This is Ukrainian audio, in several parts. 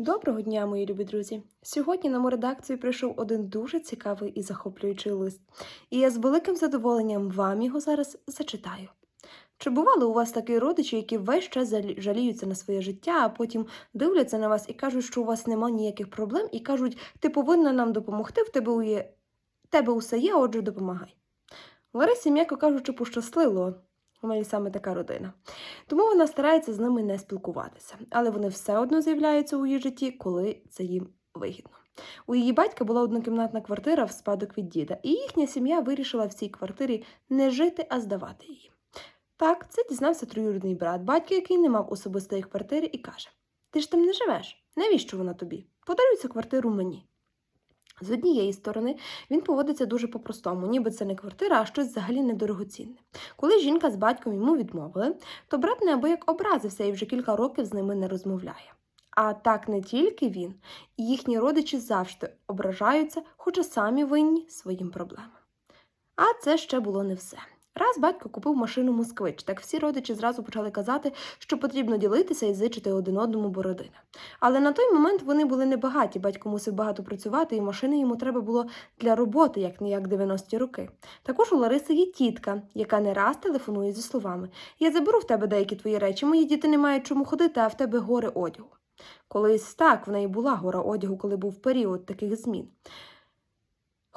Доброго дня, мої любі друзі! Сьогодні на мою редакцію прийшов один дуже цікавий і захоплюючий лист, і я з великим задоволенням вам його зараз зачитаю. Чи бували у вас такі родичі, які весь час жаліються на своє життя, а потім дивляться на вас і кажуть, що у вас нема ніяких проблем, і кажуть, ти повинна нам допомогти, в тебе, ує... тебе усе є, отже, допомагай. Ларисі, м'яко кажучи, пощастило. У неї саме така родина. Тому вона старається з ними не спілкуватися, але вони все одно з'являються у її житті, коли це їм вигідно. У її батька була однокімнатна квартира в спадок від діда, і їхня сім'я вирішила в цій квартирі не жити, а здавати її. Так, це дізнався троюрідний брат, батько, який не мав особистої квартири, і каже: Ти ж там не живеш? Навіщо вона тобі? Подаруй цю квартиру мені. З однієї сторони він поводиться дуже по-простому, ніби це не квартира, а щось взагалі недорогоцінне. Коли жінка з батьком йому відмовили, то брат неабияк образився і вже кілька років з ними не розмовляє. А так не тільки він, і їхні родичі завжди ображаються, хоча самі винні своїм проблемам. А це ще було не все. Раз батько купив машину москвич, так всі родичі зразу почали казати, що потрібно ділитися і зичити один одному бородина. Але на той момент вони були небагаті, батько мусив багато працювати, і машини йому треба було для роботи, як не як 90-ті роки. Також у Лариси є тітка, яка не раз телефонує зі словами: Я заберу в тебе деякі твої речі, мої діти не мають чому ходити, а в тебе горе одягу. Колись так в неї була гора одягу, коли був період таких змін.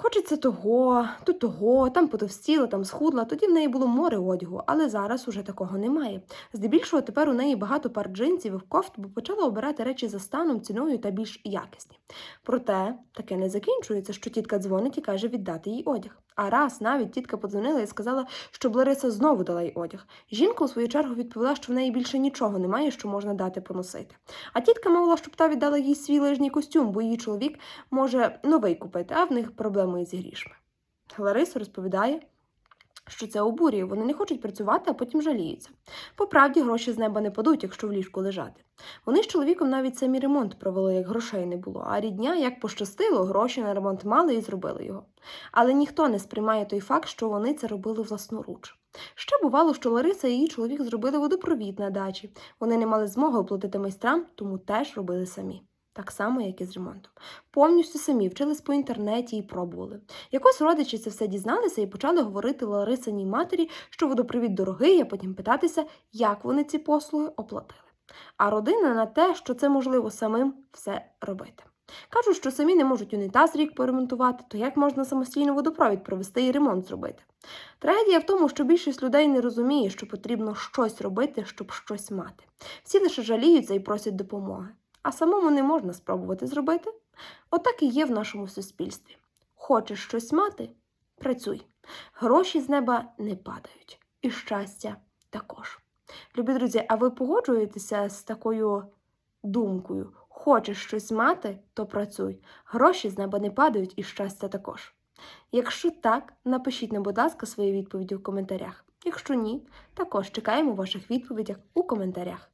Хочеться того, то того, там потовстіла, там схудла, тоді в неї було море одягу, але зараз уже такого немає. Здебільшого тепер у неї багато пар джинсів і кофт, бо почала обирати речі за станом, ціною та більш якісні. Проте таке не закінчується, що тітка дзвонить і каже віддати їй одяг. А раз навіть тітка подзвонила і сказала, щоб Лариса знову дала їй одяг. Жінка у свою чергу відповіла, що в неї більше нічого немає, що можна дати поносити. А тітка мовила, щоб та віддала їй свій лижній костюм, бо її чоловік може новий купити, а в них проблеми із грішми. Лариса розповідає, що це обурює, вони не хочуть працювати, а потім жаліються. По правді, гроші з неба не падуть, якщо в ліжку лежати. Вони з чоловіком навіть самі ремонт провели, як грошей не було, а рідня, як пощастило, гроші на ремонт мали і зробили його. Але ніхто не сприймає той факт, що вони це робили власноруч. Ще бувало, що Лариса і її чоловік зробили водопровід на дачі. Вони не мали змоги оплатити майстрам, тому теж робили самі. Так само, як і з ремонтом. Повністю самі вчились по інтернеті і пробували. Якось родичі це все дізналися і почали говорити Ларисиній матері, що водопровід дорогий, а потім питатися, як вони ці послуги оплатили. А родина на те, що це можливо самим все робити. Кажуть, що самі не можуть унітаз рік поремонтувати, то як можна самостійно водопровід провести і ремонт зробити? Трагедія в тому, що більшість людей не розуміє, що потрібно щось робити, щоб щось мати. Всі лише жаліються і просять допомоги, а самому не можна спробувати зробити. Отак і є в нашому суспільстві. Хочеш щось мати? Працюй. Гроші з неба не падають, і щастя також. Любі друзі, а ви погоджуєтеся з такою думкою? Хочеш щось мати, то працюй. Гроші з неба не падають і щастя також. Якщо так, напишіть нам, будь ласка, свої відповіді в коментарях. Якщо ні, також чекаємо ваших відповідей у коментарях.